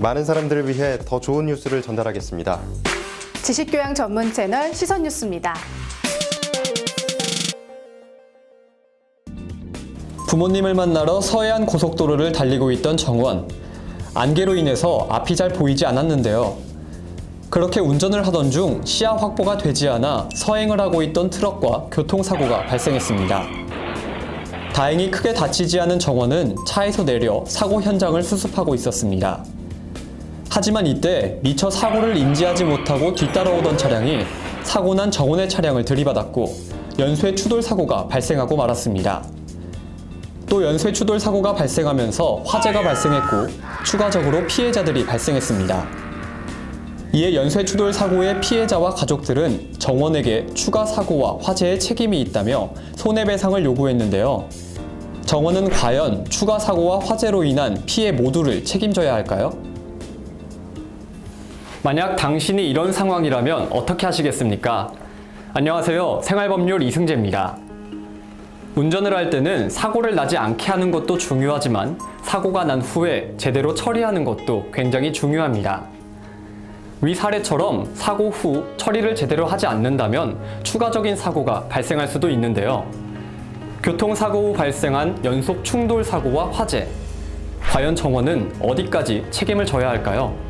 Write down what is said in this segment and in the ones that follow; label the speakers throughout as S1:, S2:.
S1: 많은 사람들을 위해 더 좋은 뉴스를 전달하겠습니다.
S2: 지식교양 전문 채널 시선뉴스입니다.
S3: 부모님을 만나러 서해안 고속도로를 달리고 있던 정원. 안개로 인해서 앞이 잘 보이지 않았는데요. 그렇게 운전을 하던 중 시야 확보가 되지 않아 서행을 하고 있던 트럭과 교통사고가 발생했습니다. 다행히 크게 다치지 않은 정원은 차에서 내려 사고 현장을 수습하고 있었습니다. 하지만 이때 미처 사고를 인지하지 못하고 뒤따라오던 차량이 사고 난 정원의 차량을 들이받았고 연쇄 추돌 사고가 발생하고 말았습니다. 또 연쇄 추돌 사고가 발생하면서 화재가 발생했고 추가적으로 피해자들이 발생했습니다. 이에 연쇄 추돌 사고의 피해자와 가족들은 정원에게 추가 사고와 화재의 책임이 있다며 손해배상을 요구했는데요. 정원은 과연 추가 사고와 화재로 인한 피해 모두를 책임져야 할까요? 만약 당신이 이런 상황이라면 어떻게 하시겠습니까? 안녕하세요. 생활법률 이승재입니다. 운전을 할 때는 사고를 나지 않게 하는 것도 중요하지만 사고가 난 후에 제대로 처리하는 것도 굉장히 중요합니다. 위 사례처럼 사고 후 처리를 제대로 하지 않는다면 추가적인 사고가 발생할 수도 있는데요. 교통사고 후 발생한 연속 충돌 사고와 화재. 과연 정원은 어디까지 책임을 져야 할까요?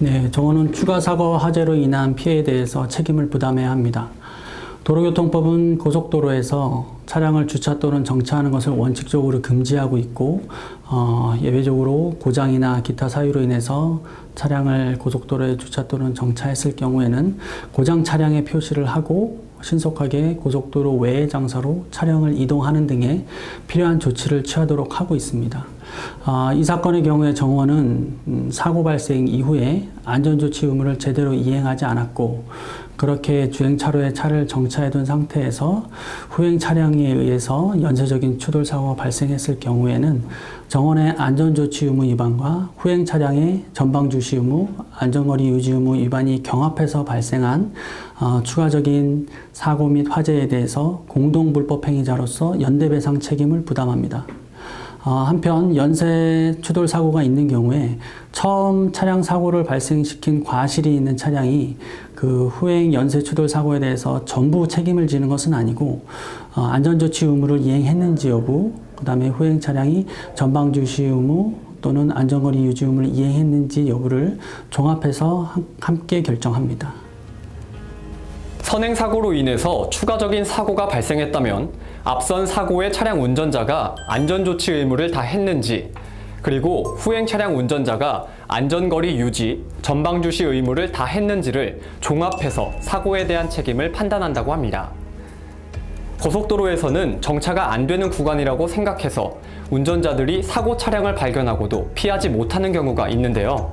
S4: 네, 정원은 추가 사고 화재로 인한 피해에 대해서 책임을 부담해야 합니다. 도로교통법은 고속도로에서 차량을 주차 또는 정차하는 것을 원칙적으로 금지하고 있고 어, 예외적으로 고장이나 기타 사유로 인해서 차량을 고속도로에 주차 또는 정차했을 경우에는 고장 차량의 표시를 하고 신속하게 고속도로 외의 장소로 차량을 이동하는 등의 필요한 조치를 취하도록 하고 있습니다. 아, 이 사건의 경우에 정원은 음, 사고 발생 이후에 안전조치 의무를 제대로 이행하지 않았고 그렇게 주행차로에 차를 정차해둔 상태에서 후행 차량에 의해서 연쇄적인 추돌 사고가 발생했을 경우에는 정원의 안전조치 의무 위반과 후행 차량의 전방 주시 의무, 안전거리 유지 의무 위반이 경합해서 발생한 어, 추가적인 사고 및 화재에 대해서 공동 불법 행위자로서 연대배상 책임을 부담합니다. 어, 한편 연쇄 추돌 사고가 있는 경우에 처음 차량 사고를 발생시킨 과실이 있는 차량이 그 후행 연쇄 추돌 사고에 대해서 전부 책임을 지는 것은 아니고 어, 안전조치 의무를 이행했는지 여부, 그 다음에 후행 차량이 전방 주시 의무 또는 안전거리 유지 의무를 이행했는지 여부를 종합해서 함- 함께 결정합니다.
S3: 선행사고로 인해서 추가적인 사고가 발생했다면 앞선 사고의 차량 운전자가 안전조치 의무를 다 했는지 그리고 후행 차량 운전자가 안전거리 유지, 전방주시 의무를 다 했는지를 종합해서 사고에 대한 책임을 판단한다고 합니다. 고속도로에서는 정차가 안 되는 구간이라고 생각해서 운전자들이 사고 차량을 발견하고도 피하지 못하는 경우가 있는데요.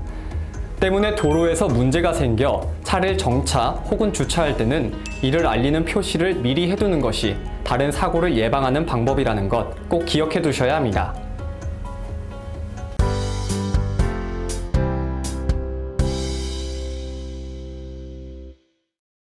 S3: 때문에 도로에서 문제가 생겨 차를 정차 혹은 주차할 때는 이를 알리는 표시를 미리 해두는 것이 다른 사고를 예방하는 방법이라는 것 꼭 기억해 두셔야 합니다.